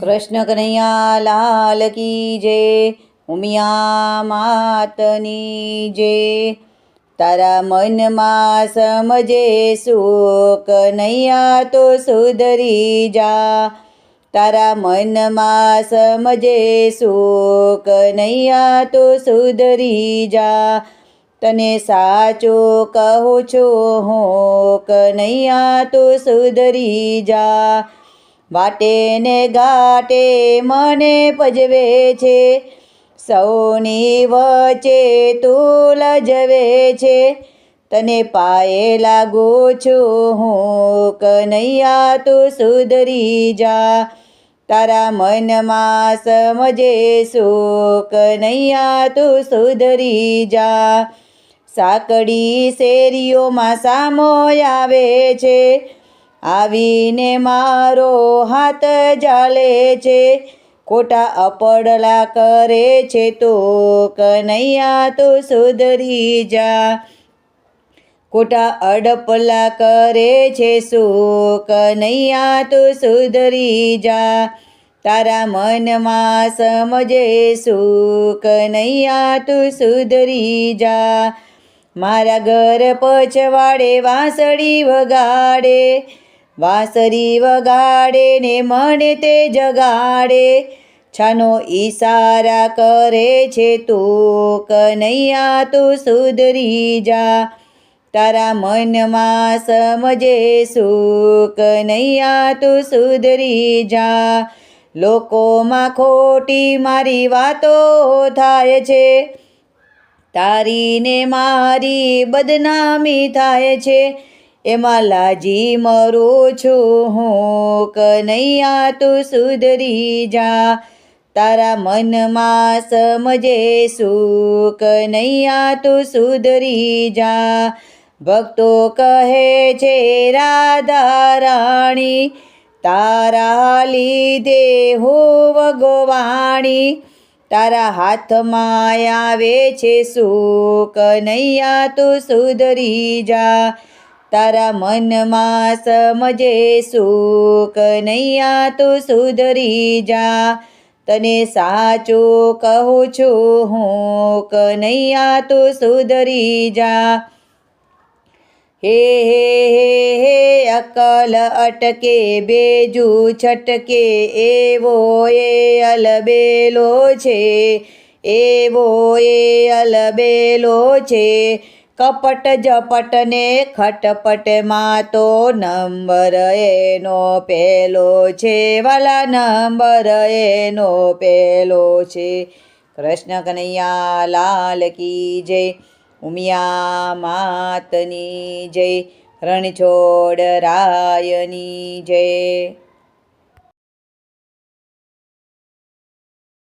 કૃષ્ણ કનૈયા લાલ કી જય ઉમિયા માતની જય તારા મનમાં સમજે સુખ નૈયા તો સુધરી જા. તારા મનમાં સમજે સુખ નૈયા તો સુધરી જા. તને સાચો કહું છું હું કનૈયા તો સુધરી જા. વાટે ને ગાટે મને પજવે છે. સૌની વચ્ચે તું લજવે છે. તને પાયે લાગુ છું હું કનૈયા, તું સુધરી જા. તારા મનમાં સમજે સુખ કનૈયા, તું સુધરી જા. સાકડી શેરીઓમાં સામો આવે છે. આવીને મારો હાથ જાલે છે, ખોટા અપડલા કરે છે તો, કનૈયા તો સુધરી જા. ખોટા અડપલા કરે છે શું, કનૈયા તો સુધરી જા. તારા મનમાં સમજે સુખ કનૈયા તું સુધરી જા. મારા ઘર પછવાડે, વાંસળી વગાડે વાંસળી વગાડે ને મને તે જગાડે. છાનો ઈશારા કરે છે તું કનૈયા તું સુધરી જા. તારા મનમાં સમજે સુખ નૈયા તું સુધરી જા. લોકોમાં ખોટી મારી વાતો થાય છે. તારીને મારી બદનામી થાય છે. એમાં લાજી મરું છું હું કનૈયા તું સુધરી જા. તારા મનમાં સમજે સુખ નૈયા તું સુધરી જા. ભક્તો કહે છે, રાધા રાણી, તારા લીધે હો ભગવાણી. તારા હાથમાં આવે છે સુખ નૈયા તું સુધરી જા. તારા મનમાં સમજે સુખ નૈયા તું સુધરી જા. તને સાચું કહું છું હું કનૈયા તું સુધરી જા. હે હે હે હે, અકલ અટકે બેજુ છટકે એવો એ અલબેલો છે. એવો એ અલબેલો છે. કપટ ઝપટ ને ખટપટમાં તો નંબર એનો પેલો છે, વાલા નંબર એનો પેલો છે. કૃષ્ણ કનૈયા લાલ કી જય, ઉમિયા માતની જય, રણછોડ રાયની જય.